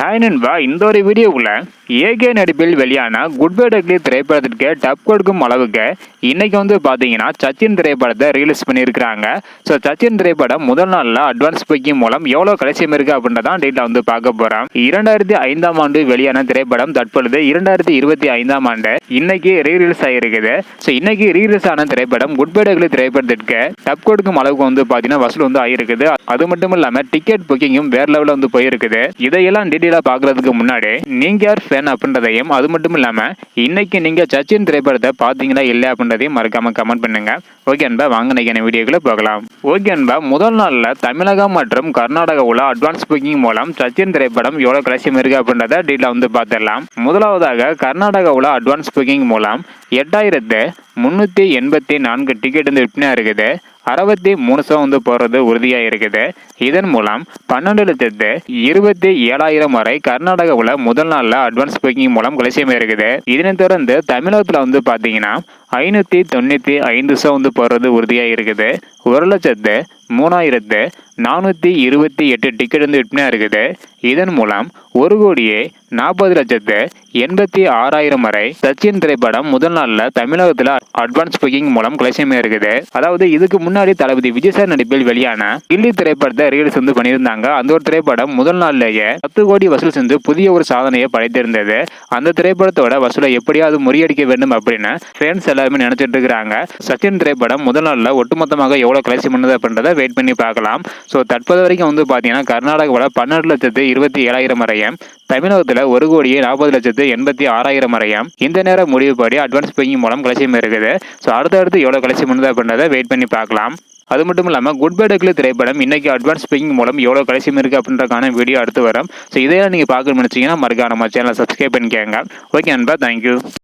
Hi நண்பா இந்த ஒரு வீடியோவில் ஏகே நடிப்பில் வெளியான குட் பை டக்லி திரைப்படத்திற்கு டப் கொடுக்கும் அளவுக்கு இன்றைக்கி வந்து பார்த்தீங்கன்னா சச்சின் திரைப்படத்தை ரிலீஸ் பண்ணியிருக்கிறாங்க. ஸோ சச்சின் திரைப்படம் முதல் நாளில் அட்வான்ஸ் புக்கிங் மூலம் எவ்வளோ கலெக்ஷன் இருக்குது அப்படின்றதான் டீட்டில் வந்து பார்க்க போகிறோம் இரண்டாயிரத்தி ஐந்தாம் ஆண்டு வெளியான திரைப்படம் தற்பொழுது இரண்டாயிரத்தி இருபத்தி ஐந்தாம் ஆண்டு இன்னைக்கு ரீரிலீஸ் ஆகிருக்குது ஸோ இன்னைக்கு ரீரிலீஸ் ஆன திரைப்படம் குட் பை டக்லி திரைப்படத்திற்கு டப் கொடுக்கும் அளவுக்கு வந்து பார்த்தீங்கன்னா வசூல் வந்து ஆகிருக்குது அது மட்டும் இல்லாமல் டிக்கெட் புக்கிங்கும் வேறு லெவலில் வந்து போயிருக்குது. இதையெல்லாம் டீட்டெயிலாக பார்க்கறதுக்கு முன்னாடி நீங்க யார் ஃபேன் அப்படின்றதையும் அது மட்டும் இல்லாமல் இன்னைக்கு நீங்க சச்சின் திரைப்படத்தை பார்த்தீங்களா இல்லை அப்படின்றதையும் மறக்காம கமெண்ட் பண்ணுங்க. ஓகே அன்பா வாங்க நினைக்கிற வீடியோக்குள்ள போகலாம். ஓகே அன்பா முதல் நாளில் தமிழகம் மற்றும் கர்நாடகாவில் அட்வான்ஸ் புக்கிங் மூலம் சச்சின் திரைப்படம் எவ்வளோ கலசியம் இருக்கு அப்படின்றத டீட்டெயில் வந்து பார்த்துடலாம். முதலாவதாக கர்நாடகாவில் அட்வான்ஸ் புக்கிங் மூலம் எட்டாயிரத்து முந்நூற்றி எண்பத்தி நான்கு டிக்கெட் வந்து விற்பனை இருக்குது. அறுபத்தி மூணு சதம் வந்து போகிறது உறுதியாக இருக்குது. இதன் மூலம் பன்னெண்டு லட்சத்து இருபத்தி ஏழாயிரம் வரை கர்நாடகாவில் முதல் நாளில் அட்வான்ஸ் புக்கிங் மூலம் கலெக்ஷன் இருக்குது. இதனைத் தொடர்ந்து தமிழகத்தில் வந்து பார்த்தீங்கன்னா ஐநூற்றி தொண்ணூற்றி ஐந்து சதம் வந்து போகிறது உறுதியாக இருக்குது. ஒரு லட்சத்து மூணாயிரத்து நானூற்றி இருபத்தி எட்டு டிக்கெட் வந்து விற்பனையாக இருக்குது இதன் மூலம் ஒரு கோடியே நாற்பது லட்சத்து எண்பத்தி ஆறாயிரம் வரை சச்சின் திரைப்படம் முதல் நாளில் தமிழகத்தில் அட்வான்ஸ் புக்கிங் மூலம் கலெக்ஷன் இருக்குது அதாவது இதுக்கு முன்னாடி தளபதி விஜய் சார் நடிப்பில் வெளியான கில்லி திரைப்படத்தை ரீல்ஸ் வந்து பண்ணியிருந்தாங்க. அந்த ஒரு திரைப்படம் முதல் நாள்லேயே பத்து கோடி வசூல் செஞ்சு புதிய ஒரு சாதனையை படைத்திருந்தது. அந்த திரைப்படத்தோட வசூலை எப்படியாவது முறியடிக்க வேண்டும் அப்படின்னு ஃபேன்ஸ் எல்லாருமே நினைச்சிட்டு இருக்கிறாங்க. சச்சின் திரைப்படம் முதல் நாளில் ஒட்டுமொத்தமாக எவ்வளோ கலெக்ஷன் பண்ணுது அப்படின்றத வெயிட் பண்ணி பார்க்கலாம். ஸோ தற்போது வரைக்கும் வந்து பார்த்தீங்கன்னா கர்நாடகாவில் பன்னெண்டு லட்சத்து இருபத்தி ஏழாயிரம் வரையும் தமிழகத்தில் ஒரு கோடியே நாற்பது லட்சத்து எண்பத்தி ஆறாயிரம் வரையும் இந்த நேரம் முடிவுபடி அட்வான்ஸ் பேங்கிங் மூலம் கலெக்ஷன் இருக்குது. ஸோ அடுத்தடுத்து எவ்வளோ கலெக்ஷன் பண்ணுது அப்படின்றத வெயிட் பண்ணி பார்க்கலாம். அது மட்டும் இல்லாமல் குட் பை டக்லி திரைப்படம் இன்னைக்கு அட்வான்ஸ் புக்கிங் மூலம் எவ்வளோ கலெக்ஷன் இருக்குது அப்படின்றக்கான வீடியோ அடுத்து வரும். ஸோ இதெல்லாம் நீங்கள் பார்க்கணும்னு நினச்சிங்கன்னா மறக்காம நம்ம சேனலை சப்ஸ்கிரைப் பண்ணிக்கோங்க. ஓகே நண்பா தேங்க்யூ